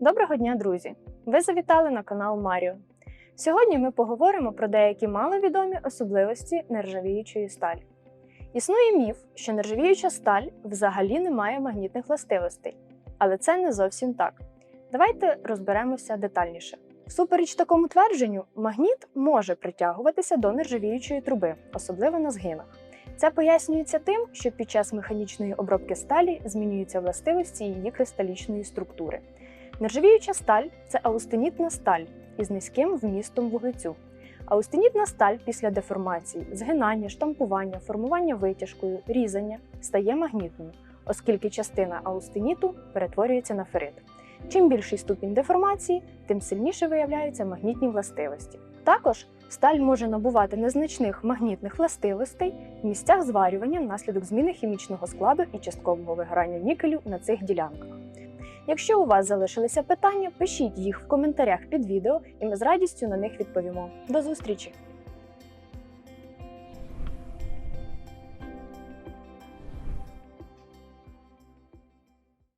Доброго дня, друзі! Ви завітали на канал Маріо. Сьогодні ми поговоримо про деякі маловідомі особливості нержавіючої сталі. Існує міф, що нержавіюча сталь взагалі не має магнітних властивостей, але це не зовсім так. Давайте розберемося детальніше. Всупереч такому твердженню, магніт може притягуватися до нержавіючої труби, особливо на згинах. Це пояснюється тим, що під час механічної обробки сталі змінюються властивості її кристалічної структури. Нержавіюча сталь це аустенітна сталь із низьким вмістом вуглецю. Аустенітна сталь після деформації, згинання, штампування, формування витяжкою, різання стає магнітною, оскільки частина аустеніту перетворюється на ферит. Чим більший ступінь деформації, тим сильніше виявляються магнітні властивості. Також сталь може набувати незначних магнітних властивостей в місцях зварювання внаслідок зміни хімічного складу і часткового вигорання нікелю на цих ділянках. Якщо у вас залишилися питання, пишіть їх в коментарях під відео, і ми з радістю на них відповімо. До зустрічі!